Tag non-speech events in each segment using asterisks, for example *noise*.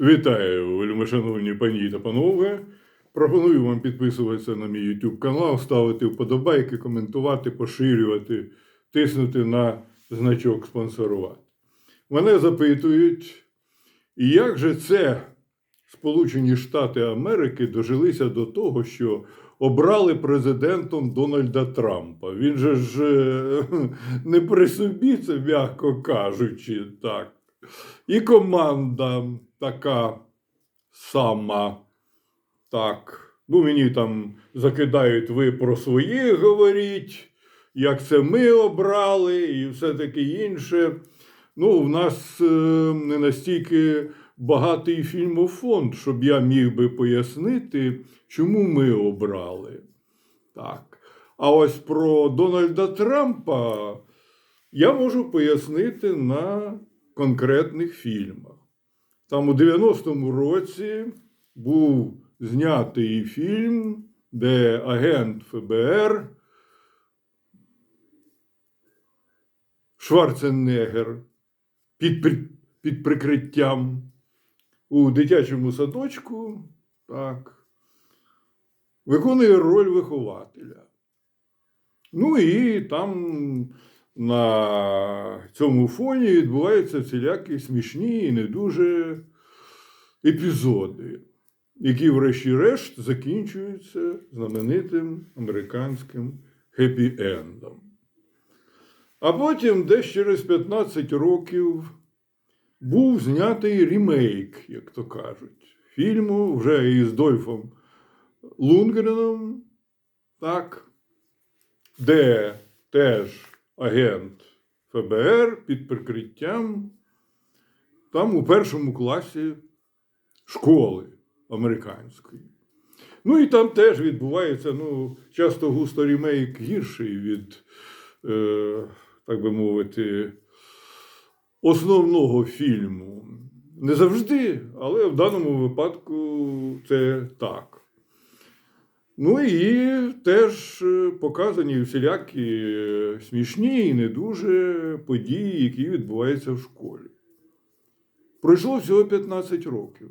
Вітаю, вельмишановні пані та панове. Пропоную вам підписуватися на мій YouTube канал, ставити вподобайки, коментувати, поширювати, тиснути на значок спонсорувати. Мене запитують, як же це Сполучені Штати Америки дожилися до того, що обрали президентом Дональда Трампа. Він же ж е, *laughs* не при собі, це м'яко кажучи, так. І команда така сама. Так. Ну, мені там закидають, ви про своїх говоріть, як це ми обрали, і все таке інше. Ну, в нас е, не настільки багатий фільмофонд, щоб я міг би пояснити, чому ми обрали. Так. А ось про Дональда Трампа я можу пояснити на конкретних фільмах. Там у 90-му році був знятий фільм, де агент ФБР Шварценеггер під, під прикриттям у дитячому садочку так, виконує роль вихователя. Ну і там на цьому фоні відбуваються всілякі смішні і не дуже епізоди, які, врешті-решт, закінчуються знаменитим американським хеппі-ендом. А потім, десь через 15 років, був знятий ремейк, як то кажуть, фільму вже із Дольфом Лунгреном, так, де теж агент ФБР під прикриттям там у першому класі школи американської. Ну і там теж відбувається, ну, часто густо ремейк гірший від, е, так би мовити, основного фільму. Не завжди, але в даному випадку це так. Ну і теж е, показані всілякі е, смішні і не дуже події, які відбуваються в школі. Пройшло всього 15 років.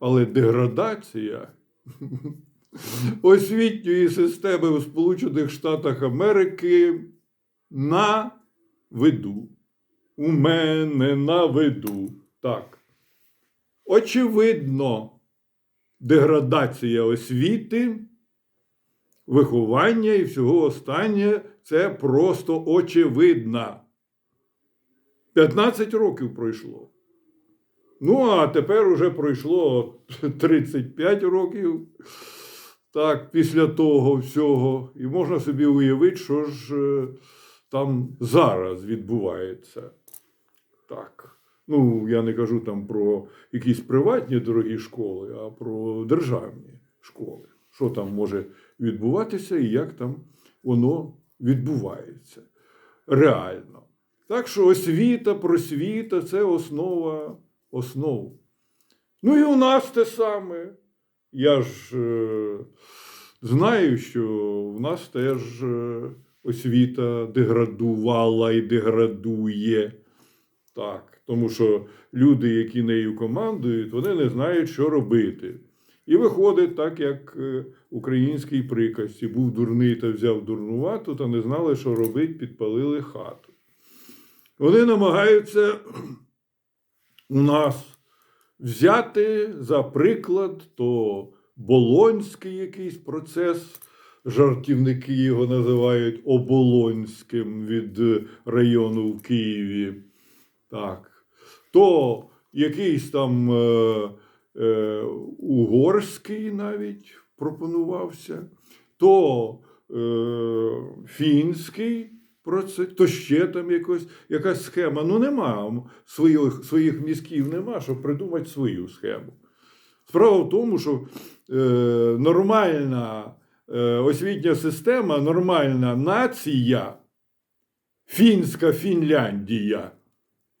Але деградація *laughs* освітньої системи у Сполучених Штатах Америки на виду. У мене на виду. Так. Очевидно, деградація освіти, виховання і всього останнє це просто очевидна. 15 років пройшло. Ну, а тепер уже пройшло *laughs* 35 років. Так, після того всього. І можна собі уявити, що ж е, там зараз відбувається. Так. Ну, я не кажу там про якісь приватні дорогі школи, а про державні школи. Що там може відбуватися і як там воно відбувається реально. Так що освіта, просвіта це основа основ. Ну і у нас те саме. Я ж е, знаю, що в нас теж е, освіта деградувала і деградує. Так, тому що люди, які нею командують, вони не знають, що робити. І виходить так, як е, український приказці був дурний та взяв дурнувату, та не знали, що робити, підпалили хату. Вони намагаються у нас взяти за приклад то Болонський якийсь процес, жартівники його називають Оболонським від району в Києві. Так. То якийсь там е, е, угорський навіть пропонувався, то е, фінський процес, то ще там якось, якась схема. Ну, нема своїх, своїх мізків, нема, щоб придумати свою схему. Справа в тому, що е, нормальна е, освітня система, нормальна нація, фінська Фінляндія.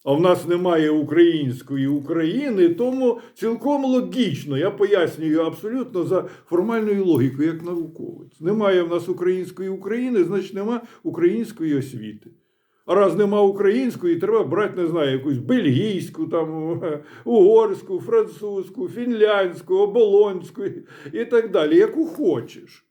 А в нас немає української України, тому цілком логічно, я пояснюю абсолютно за формальною логікою, як науковець. Немає в нас української України, значить нема української освіти. А раз нема української, треба брати, не знаю, якусь бельгійську, там, *laughs* угорську, французьку, фінляндську, оболонську і так далі, яку хочеш.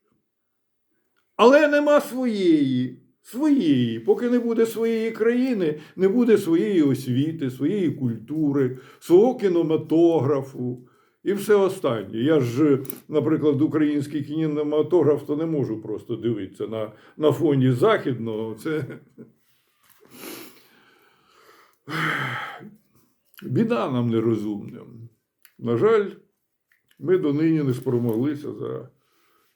Але нема своєї. Своєї. Поки не буде своєї країни, не буде своєї освіти, своєї культури, свого кінематографу і все останнє. Я ж, наприклад, український кінематограф то не можу просто дивитися на, на фоні західного. Це біда нам нерозумним. На жаль, ми донині не спромоглися за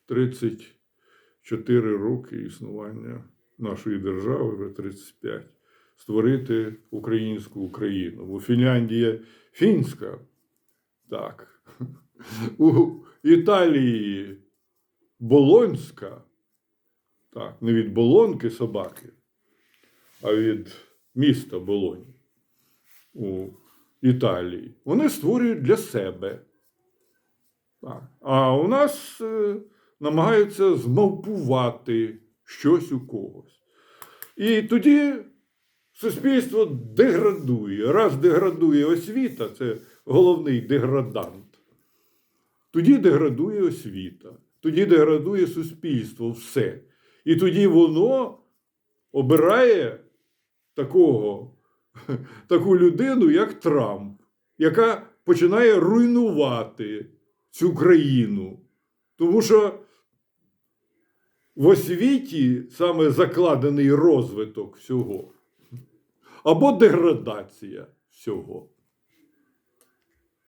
34 роки існування нашої держави, вже 35, створити українську Україну. Бо Фінляндія фінська, так. У Італії Болонська, так, не від Болонки собаки, а від міста Болонь у Італії. Вони створюють для себе. Так. А у нас е, намагаються змавпувати щось у когось. І тоді суспільство деградує. Раз деградує освіта, це головний деградант. Тоді деградує освіта, тоді деградує суспільство, все. І тоді воно обирає такого, *laughs* таку людину, як Трамп, яка починає руйнувати цю країну. Тому що в освіті саме закладений розвиток всього, або деградація всього.